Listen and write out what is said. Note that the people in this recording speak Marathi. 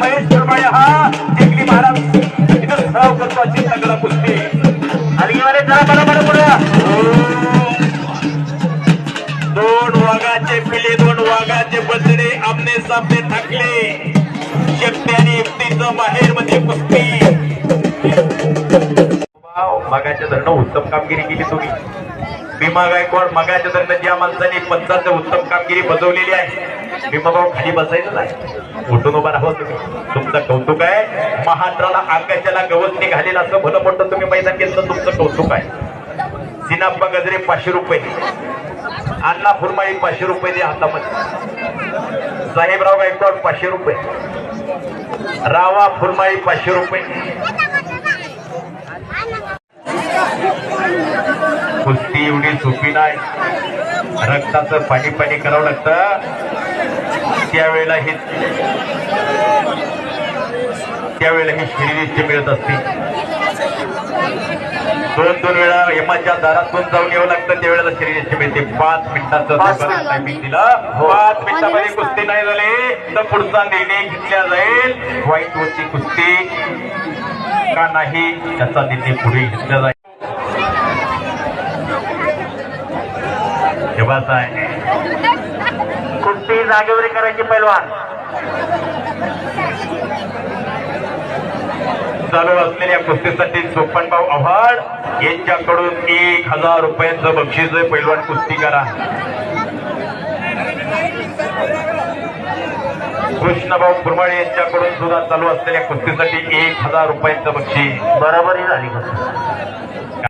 महेश हा जिंकली महाराज इथं सराव करतो अशी जरा बरं बरं दोन वाघाचे पिले दोन वाघाचे बजडे आमने सामने थकले. शक्ती आणि युक्तीचं बाहेर मध्ये कुस्ती. मगाच्या धरणं उत्तम कामगिरी केली तुम्ही. भीमा गायकवाड मगाच्या दरम्यान ज्या माणसाने पंचाचं उत्तम कामगिरी बजवलेली आहे. भीमा भाऊ खाली बसायचं नाही. उठून उभा राहू हो तुम्ही. तुमचं कौतुक आहे. महाराष्ट्राला आकाशाला गवत निघालेलं असं भलं म्हणतं तुम्ही. मैदान घेतलं तुमचं कौतुक आहे. सिनाप्पा गजरे पाचशे रुपये अण्णा फुरमाळी पाचशे रुपये दे हातामध्ये. साहेबराव गायकवाड पाचशे रुपये. रावा फुरमाळी पाचशे रुपये कुस्ती एवढी सोपी नाही. रक्ताचं पाणी पाणी करावं लागतं. त्यावेळेला हे त्यावेळेला ही शरीरिष्ट मिळत असते. दोन दोन वेळा यमाच्या दारातून जाऊन यावं लागतं. त्यावेळेला शरीरिष्ट मिळते. पाच मिनिटाचं टायमिंग दिलं. पाच मिनिटामध्ये कुस्ती नाही झाली. तर पुढचा निर्णय घेतला जाईल. वाईट वरची कुस्ती का नाही त्याचा निर्णय पुढे घेतला जाईल. तेव्हाच आहे. कुस्ती जागेवरी करायची पैलवान. चालू असलेल्या कुस्तीसाठी सोपनभाऊ आव्हाड यांच्याकडून एक हजार रुपयांचं बक्षीस आहे पैलवान कुस्ती करा कृष्णभाऊ कुरमळे यांच्याकडून सुद्धा चालू असलेल्या कुस्तीसाठी एक हजार रुपयांचं बक्षीस. बरोबरी झाली.